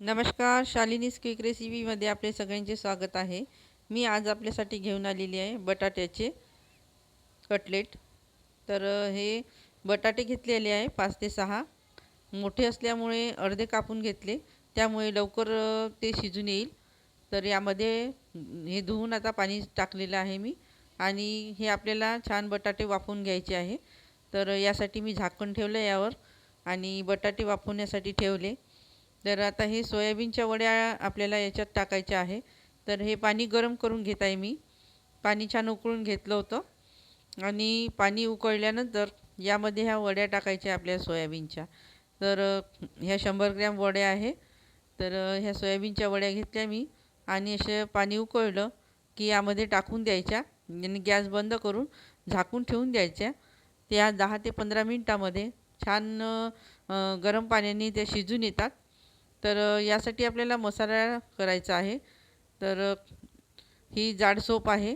नमस्कार शालिनीज क्विक रेसिपीमध्ये आपले सगळ्यांचे स्वागत आहे. मी आज आपल्यासाठी घेऊन आलेली आहे बटाट्याचे कटलेट. तर हे बटाटे घेतलेले आहे पाच ते सहा. मोठे असल्यामुळे अर्धे कापून घेतले. त्यामुळे लवकर ते शिजून येईल. तर यामध्ये हे धुवून आता पाणी टाकलेलं आहे मी. आणि हे आपल्याला छान बटाटे वाफवून घ्यायचे आहे. तर यासाठी मी झाकण ठेवलं यावर. आणि बटाटे वाफवण्यासाठी ठेवले. तर आता हे सोयाबीनच्या वड्या आपल्याला याच्यात टाकायच्या आहे. तर हे पाणी गरम करून घेत आहे मी. पाणी छान उकळून घेतलं होतं. आणि पाणी उकळल्यानंतर यामध्ये ह्या वड्या टाकायच्या आपल्या सोयाबीनच्या. तर ह्या शंभर ग्रॅम वड्या आहे. तर ह्या सोयाबीनच्या वड्या घेतल्या मी. आणि असे पाणी उकळलं की यामध्ये टाकून द्यायच्या. आणि गॅस बंद करून झाकून ठेवून द्यायच्या. त्या दहा ते पंधरा मिनटामध्ये छान गरम पाण्याने त्या शिजून येतात. तर यासाठी आपल्याला मसाला करायचा आहे. तर ही जाड सोप आहे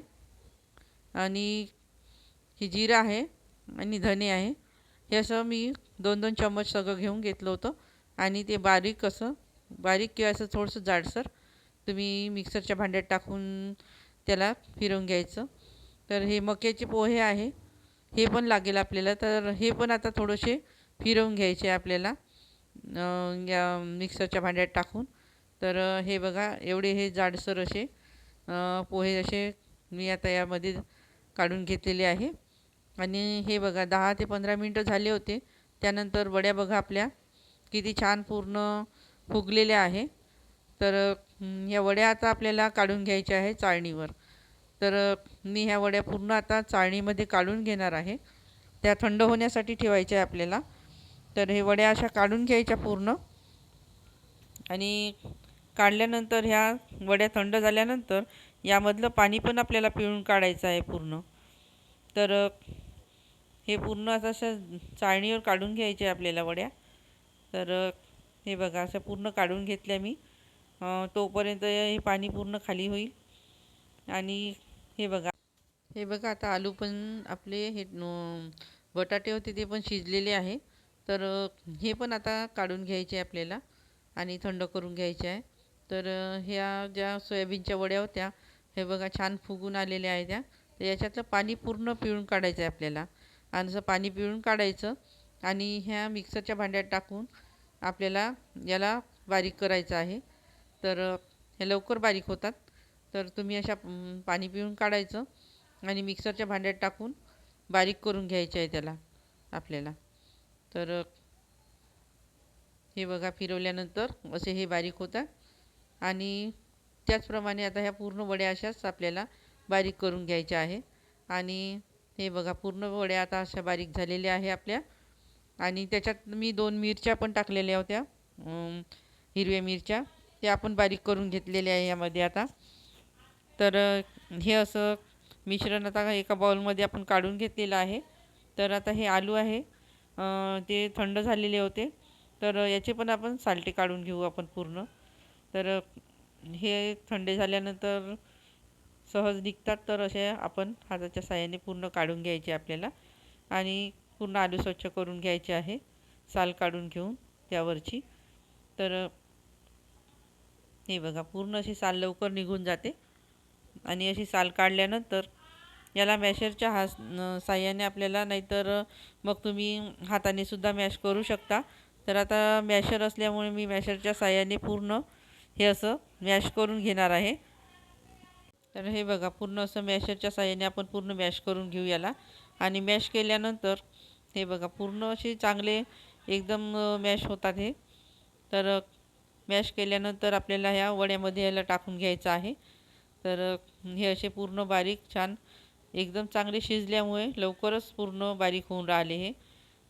आणि ही जिरं आहे आणि धने आहे. हे असं मी दोन दोन चम्मच सगळं घेऊन घेतलं होतं आणि ते बारीक असं बारीक किंवा असं थोडंसं जाडसर तुम्ही मिक्सरच्या भांड्यात टाकून त्याला फिरवून घ्यायचं. तर हे मक्याचे पोहे आहे. हे पण लागेल आपल्याला. तर हे पण आता थोडेसे फिरवून घ्यायचे आपल्याला. या मिक्सरच्या भांड्यात टाकून. तर हे बघा एवढे हे जाडसर असे पोहे असे मी आता यामध्ये काढून घेतलेले आहे. आणि हे बघा दहा ते पंधरा मिनटं झाले होते. त्यानंतर वड्या बघा आपल्या किती छान पूर्ण फुगलेल्या आहे. तर ह्या वड्या आता आपल्याला काढून घ्यायच्या आहे चाळणीवर. तर मी ह्या वड्या पूर्ण आता चाळणीमध्ये काढून घेणार आहे. त्या थंड होण्यासाठी ठेवायच्या आहे आपल्याला. तर हे वड्या अशा काढून घ्यायच्या पूर्ण. आणि काढल्यानंतर ह्या वड्या थंड झाल्यानंतर यामधलं पाणी पण आपल्याला पिळून काढायचं आहे पूर्ण. तर हे पूर्ण असं अशा चाळणीवर काढून घ्यायचे आपल्याला वड्या. तर हे बघा असं पूर्ण काढून घेतल्या मी. तोपर्यंत हे पाणी पूर्ण खाली होईल. आणि हे बघा हे बघा आता आलू पण आपले हे बटाटे होते ते पण शिजलेले आहे. तर हे पण आता काढून घ्यायचे आहे आपल्याला आणि थंड करून घ्यायचे आहे. तर ह्या ज्या सोयाबीनच्या वड्या होत्या हे बघा छान फुगून आलेल्या आहे त्या. तर याच्यातलं पाणी पूर्ण पिळून काढायचं आहे आपल्याला. आणि असं पाणी पिळून काढायचं आणि ह्या मिक्सरच्या भांड्यात टाकून आपल्याला याला बारीक करायचं आहे. तर हे लवकर बारीक होतात. तर तुम्ही अशा पाणी पिळून काढायचं आणि मिक्सरच्या भांड्यात टाकून बारीक करून घ्यायचे आहे त्याला आपल्याला. तर हे बघा फिरवल्यानंतर असे हे बारीक होतात आणि त्याचप्रमाणे आता ह्या पूर्ण वड्या अशाच आपल्याला बारीक करून घ्यायच्या आहे. आणि हे बघा पूर्ण वड्या आता अशा बारीक झालेल्या आहे आपल्या. आणि त्याच्यात मी दोन मिरच्या पण टाकलेल्या होत्या. हिरव्या मिरच्या. त्या आपण बारीक करून घेतलेल्या आहे यामध्ये आता. तर हे असं मिश्रण आता एका बाउलमध्ये आपण काढून घेतलेलं आहे. तर आता हे आलू आहे. ते थंड झालेले होते. तर याचे पण आपण सालटे काढून घेऊ आपण पूर्ण. तर हे थंडे झाल्यानंतर सहज निघतात. तर असे आपण हाताच्या साह्याने पूर्ण काढून घ्यायचे आपल्याला. आणि पूर्ण आलू स्वच्छ करून घ्यायचे आहे. साल काढून घेऊन त्यावरची. तर हे बघा पूर्ण अशी साल लवकर निघून जाते. आणि अशी साल काढल्यानंतर याला मॅशरच्या हा साह्याने आपल्याला नाहीतर मग तुम्ही हाताने सुद्धा मॅश करू शकता. तर आता मॅशर असल्यामुळे मी मॅशरच्या साह्याने पूर्ण हे असं मॅश करून घेणार आहे. तर हे बघा पूर्ण असं मॅशरच्या साह्याने आपण पूर्ण मॅश करून घेऊ याला. आणि मॅश केल्यानंतर हे बघा पूर्ण असे चांगले एकदम मॅश होतात हे. तर मॅश केल्यानंतर आपल्याला ह्या वड्यामध्ये याला टाकून घ्यायचं आहे. तर हे असे पूर्ण बारीक छान एकदम चांगले शिजल्यामुळे लवकरच पूर्ण बारीक होऊन राहिले हे.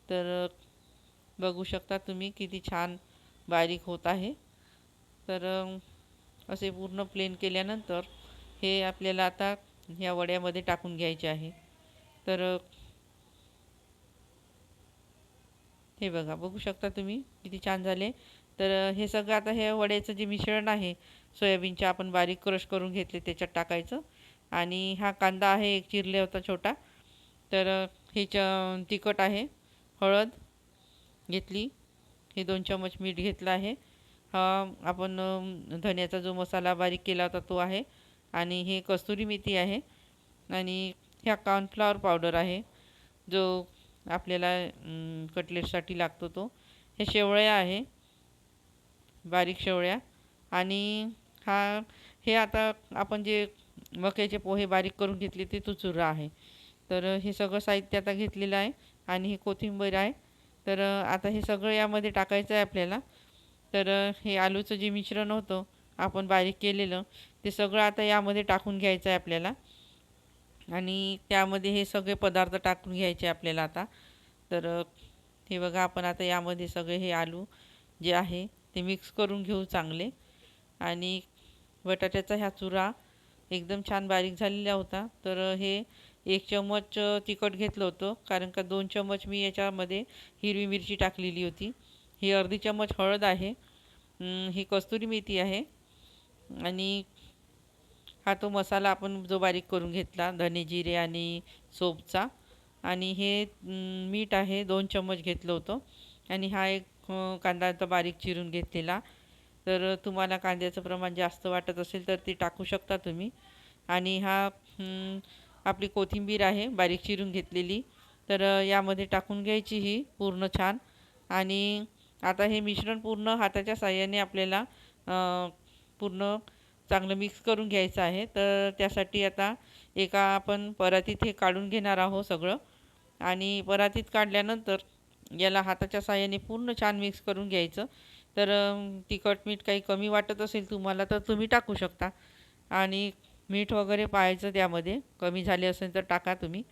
तर बघू शकता तुम्ही किती छान बारीक होत आहे. तर असे पूर्ण प्लेन केल्यानंतर हे आपल्याला आता ह्या वड्यामध्ये टाकून घ्यायचे आहे. तर हे बघा बघू शकता तुम्ही किती छान झाले. तर हे सगळं आता हे वड्याचं जे मिश्रण आहे सोयाबीनचे आपण बारीक क्रश करून घेतले त्याच्यात टाकायचं. आणि हा कांदा आहे एक चिरले होता छोटा. तर हे च तिखट आहे हळद घेतली. हे दोन चम्मच मीठ घेतलं आहे. हा आपण धन्याचा जो मसाला बारीक केला होता तो आहे. आणि हे कस्तुरी मेथी आहे. आणि ह्या कॉर्नफ्लॉवर पावडर आहे जो आपल्याला कटलेटसाठी लागतो तो. हे शेवळ्या आहे बारीक शेवळ्या. आणि हा हे आता आपण जे मक्याचे पोहे बारीक करून घेतले ते तो चुरा आहे. तर हे सगळं साहित्य आता घेतलेलं आहे आणि ही कोथिंबीर आहे. तर आता हे सगळं यामध्ये टाकायचं आहे आपल्याला. तर हे आलूचं जे मिश्रण होतं आपण बारीक केलेलं ते सगळं आता यामध्ये टाकून घ्यायचं आहे आपल्याला. आणि त्यामध्ये हे सगळे पदार्थ टाकून घ्यायचे आपल्याला आता. तर हे बघा आपण आता यामध्ये सगळे हे आलू जे आहे ते मिक्स करून घेऊ चांगले. आणि बटाट्याचा ह्या चुरा एकदम छान बारीक झालेला होता. तर हे एक चम्मच तिखट घेतलं होतं. कारण का दोन चम्मच मी याच्यामध्ये हिरवी मिरची टाकलेली होती. ही अर्धी चम्मच हळद आहे. ही कस्तुरी मेथी आहे. आणि हा तो मसाला आपण जो बारीक करून घेतला धने जिरे आणि सोपचा. आणि हे मीठ आहे दोन चम्मच घेतलं होतं. आणि हा एक कांदा आता बारीक चिरून घेतलेला. तर तुम्हाला कांद्याचं प्रमाण जास्त वाटत असेल तर ती टाकू शकता तुम्ही. आणि हा आपली कोथिंबीर आहे बारीक चिरून घेतलेली. तर यामध्ये टाकून घ्यायची ही पूर्ण छान. आणि आता हे मिश्रण पूर्ण हाताच्या साह्याने आपल्याला पूर्ण चांगलं मिक्स करून घ्यायचं आहे. तर त्यासाठी आता एका आपण परातीत हे काढून घेणार आहोत सगळं. आणि परातीत काढल्यानंतर याला हाताच्या साह्याने पूर्ण छान मिक्स करून घ्यायचं. तर तिखट मीठ काही कमी वाटत असेल तुम्हाला तर तुम्ही टाकू शकता. आणि मीठ वगैरे पाहायचं त्यामध्ये. कमी झाले असेल तर टाका तुम्ही.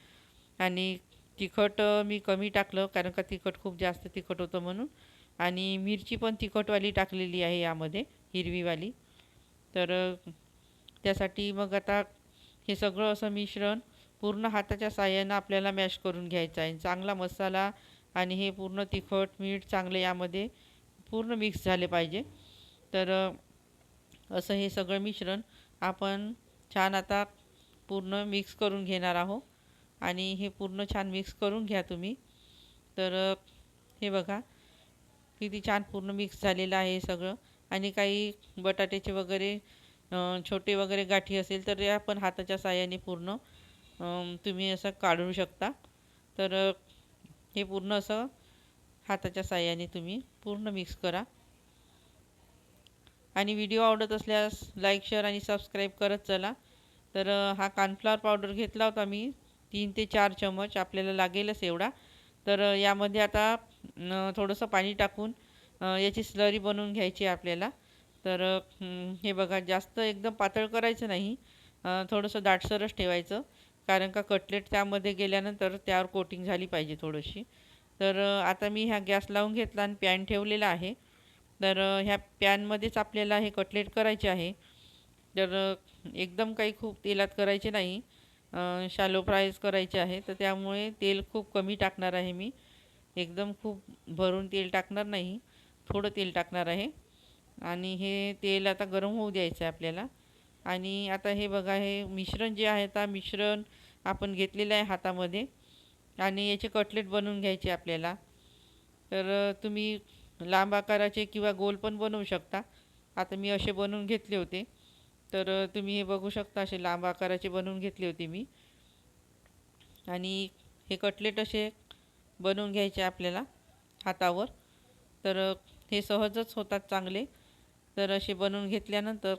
आणि तिखट मी कमी टाकलं कारण का तिखट खूप जास्त तिखट होतं म्हणून. आणि मिरची पण तिखटवाली टाकलेली आहे यामध्ये हिरवीवाली. तर त्यासाठी मग आता हे सगळं असं मिश्रण पूर्ण हाताच्या साह्यानं आपल्याला मॅश करून घ्यायचं आहे. चांगला मसाला आणि हे पूर्ण तिखट मीठ चांगले यामध्ये पूर्ण मिक्स झाले पाहिजे. तर असं हे सगळं मिश्रण आपण छान आता पूर्ण मिक्स करून घेणार आहोत. आणि हे पूर्ण छान मिक्स करून घ्या तुम्ही. तर हे बघा किती छान पूर्ण मिक्स झालेलं आहे हे सगळं. आणि काही बटाट्याचे वगैरे छोटे वगैरे गाठी असेल तर या पण हाताच्या साह्याने पूर्ण तुम्ही असं काढू शकता. तर हे पूर्ण असं हाताच्या साह्याने तुम्ही पूर्ण मिक्स करा. आणि व्हिडिओ आवडत असल्यास लाईक शेअर आणि सबस्क्राईब करत चला. तर हा कानफ्लॉवर पावडर घेतला होता मी तीन ते चार चमच आपल्याला लागेलच एवढा. तर यामध्ये आता थोडंसं पाणी टाकून याची स्लरी बनवून घ्यायची आपल्याला. तर हे बघा जास्त एकदम पातळ करायचं नाही. थोडंसं दाटसरच ठेवायचं. कारण का कटलेट त्यामध्ये गेल्यानंतर त्यावर कोटिंग झाली पाहिजे थोडीशी. तर आता मी ह्या गॅस लावून घेतला आणि पॅन ठेवलेला आहे. तर ह्या पॅनमध्येच आपल्याला हे कटलेट करायचे आहे. तर एकदम काही खूप तेलात करायचे नाही. शालो फ्रायज करायचे आहे. तर त्यामुळे तेल खूप कमी टाकणार आहे मी. एकदम खूप भरून तेल टाकणार नाही. थोडं तेल टाकणार आहे. आणि हे तेल आता गरम होऊ द्यायचं आहे आपल्याला. आणि आता हे बघा हे मिश्रण जे आहे आता मिश्रण आपण घेतलेलं आहे हातामध्ये. आणि याचे कटलेट बनवून घ्यायचे आपल्याला. तर तुम्ही लांब आकाराचे किंवा गोल पण बनवू शकता. आता मी असे बनवून घेतले होते. तर तुम्ही हे बघू शकता असे लांब आकाराचे बनवून घेतले होते मी. आणि हे कटलेट असे बनवून घ्यायचे आपल्याला हातावर. तर हे सहजच होतात चांगले. तर असे बनवून घेतल्यानंतर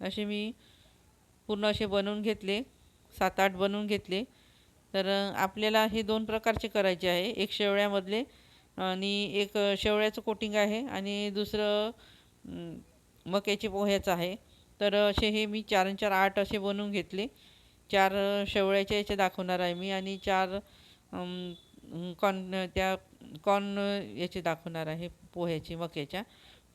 असे मी पूर्ण असे बनवून घेतले. सात आठ बनवून घेतले. तर आपल्याला हे दोन प्रकारचे करायचे आहे. एक शेवळ्यामधले आणि एक शेवळ्याचं कोटिंग आहे आणि दुसरं मक्याचे पोह्याचं आहे. तर असे हे मी चार आणि चार आठ असे बनवून घेतले. चार शेवळ्याच्या याचे दाखवणार आहे मी आणि चार कॉर्न त्या कॉर्न याचे दाखवणार आहे पोह्याचे मक्याच्या.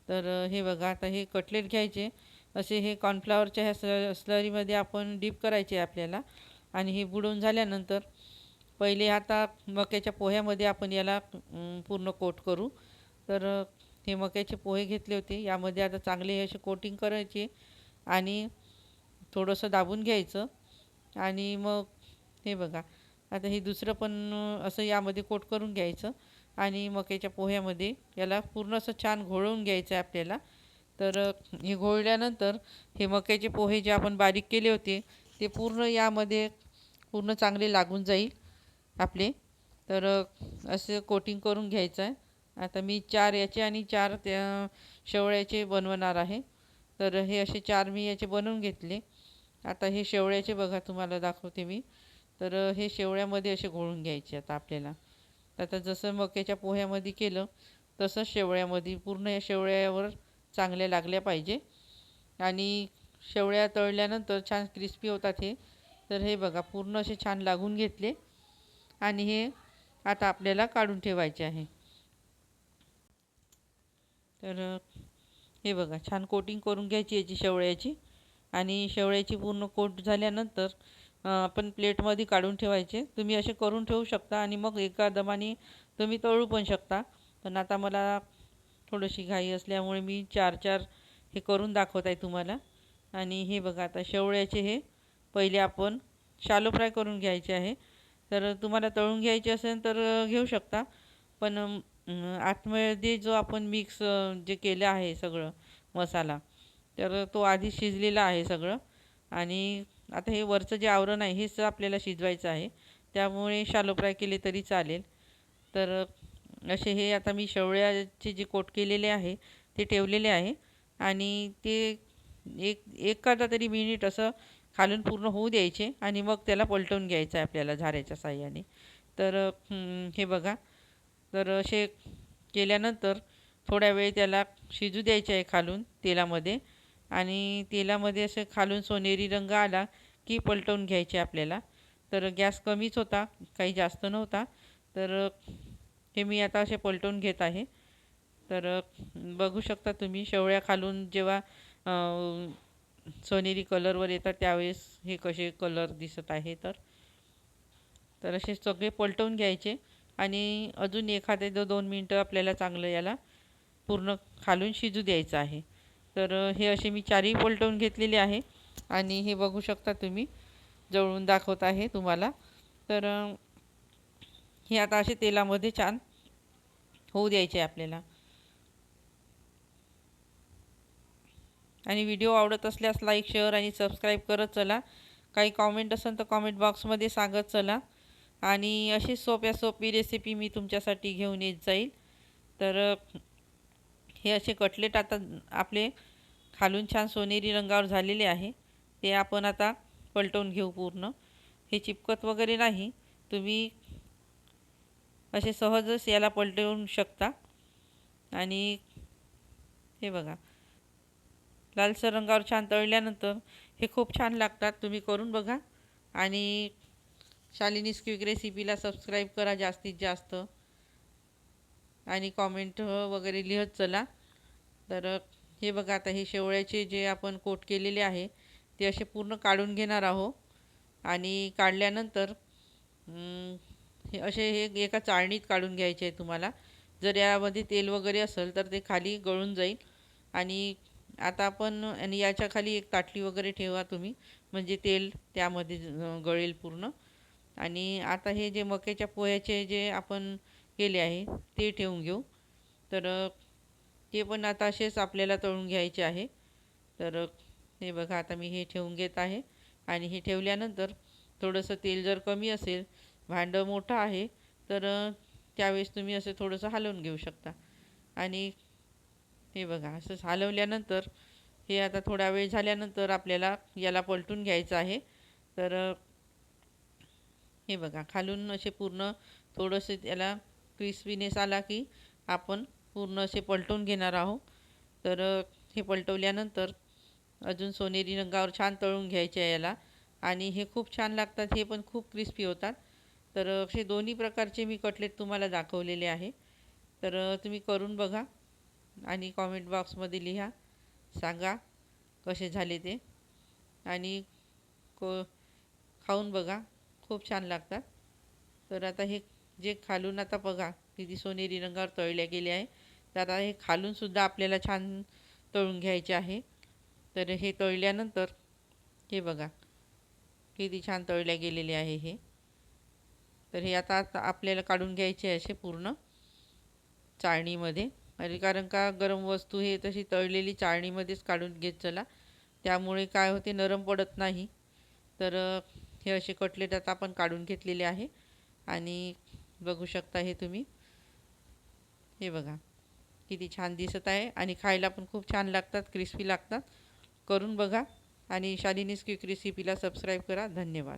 तर हे बघा आता हे कटलेट घ्यायचे. असे हे कॉर्नफ्लॉवरच्या ह्या स्ल स्लरीमध्ये आपण डीप करायचे आपल्याला. आणि हे बुडवून झाल्यानंतर पहिले आता मक्याच्या पोह्यामध्ये आपण याला पूर्ण कोट करू. तर हे मक्याचे पोहे घेतले होते. यामध्ये आता चांगले हे असे कोटिंग करायचे आणि थोडंसं दाबून घ्यायचं. आणि मग हे बघा आता हे दुसरं पण असं यामध्ये कोट करून घ्यायचं आणि मक्याच्या पोह्यामध्ये याला पूर्ण असं छान घोळवून घ्यायचं आहे आपल्याला. तर हे घोळल्यानंतर हे मक्याचे पोहे जे आपण बारीक केले होते ते पूर्ण यामध्ये पूर्ण चांगले लागून जाईल आपले. तर असं कोटिंग करून घ्यायचं आहे. आता मी चार याचे आणि चार त्या शेवळ्याचे बनवणार आहे. तर हे असे चार मी याचे बनवून घेतले. आता हे शेवळ्याचे बघा तुम्हाला दाखवते मी. तर हे शेवळ्यामध्ये असे घोळून घ्यायचे आता आपल्याला. आता जसं मक्याच्या पोह्यामध्ये केलं तसंच शेवळ्यामध्ये पूर्ण या शेवळ्यावर चांगल्या लागल्या पाहिजे. आणि शेवळ्या तळल्यानंतर छान क्रिस्पी होतात हे. तर हे बघा पूर्ण असे छान लागून घेतले. आणि हे आता आपल्याला काढून ठेवायचे आहे. तर हे बघा छान कोटिंग करून घ्यायची याची शेवळ्याची. आणि शेवळ्याची पूर्ण कोट झाल्यानंतर आपण प्लेटमध्ये काढून ठेवायचे. तुम्ही असे करून ठेवू शकता आणि मग एका दमाने तुम्ही तळू पण शकता. पण आता मला थोडीशी घाई असल्यामुळे मी चार चार हे करून दाखवत आहे तुम्हाला. आणि हे बघा आता शेवळ्याचे हे पहिले आपण शालो फ्राय करून घ्यायचे आहे. तर तुम्हाला तळून घ्यायचे असेल तर घेऊ शकता. पण आतमध्ये जो आपण मिक्स जे केलं आहे सगळं मसाला तर तो आधी शिजलेला आहे सगळं. आणि आता हे वरचं जे आवरण आहे हेच आपल्याला शिजवायचं आहे. त्यामुळे शालो फ्राय केले तरी चालेल. तर असे हे आता मी शेवळ्याचे जे कोट केलेले आहे ते ठेवलेले आहे. आणि ते एक एखादा तरी मिनिट असं खालून पूर्ण होऊ द्यायचे आणि मग त्याला पलटवून घ्यायचं आहे आपल्याला झाऱ्याच्या साह्याने. तर हे बघा. तर असे केल्यानंतर थोड्या वेळ त्याला शिजू द्यायचे आहे खालून तेलामध्ये. आणि तेलामध्ये असं खालून सोनेरी रंग आला की पलटवून घ्यायचे आपल्याला. तर गॅस कमीच होता काही जास्त नव्हता. तर हे मी आता असे पलटवून घेत आहे. तर बघू शकता तुम्ही शेवळ्या खालून जेव्हा सोनेरी कलरवर येतात त्यावेळेस हे कसे कलर दिसत आहे तर. तर असे सगळे पलटवून घ्यायचे आणि अजून एखादे दो दोन मिनटं आपल्याला चांगलं याला पूर्ण खालून शिजू द्यायचं आहे. तर हे असे मी चारही पलटवून घेतलेले आहे आणि हे बघू शकता तुम्ही जवळून दाखवत आहे तुम्हाला. तर हे आता असे तेलामध्ये छान होऊ द्यायचे आपल्याला. आणि व्हिडिओ आवडत असल्यास लाईक शेअर आणि सबस्क्राईब करत चला. काही कॉमेंट असेल तर कॉमेंट बॉक्समध्ये सांगत चला. आणि अशी सोप्या सोपी रेसिपी मी तुमच्यासाठी घेऊन येत जाईल. तर हे असे कटलेट आता आपले खालून छान सोनेरी रंगावर झालेले आहे. ते आपण आता पलटवून घेऊ पूर्ण. हे चिपकत वगैरे नाही. तुम्ही असे सहजच याला पलटवून शकता. आणि हे बघा. लालसर रंगावर छान तळल्यानंतर हे खूप छान लागतात. तुम्ही करून बघा. आणि शालिनीस क्विक रेसिपीला सबस्क्राईब करा जास्तीत जास्त. आणि कॉमेंट वगैरे लिहत चला. तर हे बघा आता हे शेवळ्याचे जे आपण कोट केलेले आहे ते असे पूर्ण काढून घेणार आहो आणि काढल्यानंतर हे असे हे एका चाळणीत काढून घ्यायचे आहे तुम्हाला. जर यामध्ये तेल वगैरे असेल तर ते खाली गळून जाईल. आणि आता आपण आणि याच्या खाली एक ताटली वगैरे ठेवा तुम्ही. म्हणजे तेल त्यामध्ये गळेल पूर्ण. आणि आता हे जे मक्याच्या पोह्याचे जे आपण केले आहे ते ठेवून घेऊ. तर ते पण आता असेच आपल्याला तळून घ्यायचे आहे. तर हे बघा आता मी हे ठेवून घेत आहे. आणि हे ठेवल्यानंतर थोडंसं तेल जर कमी असेल भांडं मोठं आहे तर त्यावेळेस तुम्ही असं थोडंसं हलवून घेऊ शकता. आणि हे बघा असं हलवल्यानंतर हे आता थोडा वेळ झाल्यानंतर आपल्याला याला पलटून घ्यायचं आहे. तर हे बघा खालून असे पूर्ण थोडंसं त्याला क्रिस्पीनेस आला की आपण पूर्ण असे पलटून घेणार आहोत. तर हे पलटवल्यानंतर अजून सोनेरी रंगावर छान तळून घ्यायचे आहे याला. आणि हे खूप छान लागतात हे पण खूप क्रिस्पी होतात. तर असे दोन्ही प्रकारचे मी कटलेट तुम्हाला दाखवलेले आहे. तर तुम्ही करून बघा. आणि कॉमेंट बॉक्समध्ये लिहा. सांगा कसे झाले ते. आणि को खाऊन बघा. खूप छान लागतात. तर आता हे जे खालून आता बघा किती सोनेरी रंगावर तळल्या गेले आहे. तर आता हे खालूनसुद्धा आपल्याला छान तळून घ्यायचे आहे. तर हे तळल्यानंतर हे बघा किती छान तळल्या गेलेले आहे हे. तर हे आता आता आपल्याला काढून घ्यायचे असे पूर्ण चाळणीमध्ये. आणि कारण का गरम वस्तू हे तशी तळलेली चाळणीमध्येच काढून घेत चला. त्यामुळे काय होते नरम पडत नाही. तर हे असे कटलेट आता आपण काढून घेतलेले आहे. आणि बघू शकता हे तुम्ही. हे बघा किती छान दिसत आहे. आणि खायला पण खूप छान लागतात क्रिस्पी लागतात. करून बघा आणि शालिनीज क्विक रेसिपीला सबस्क्राईब करा. धन्यवाद.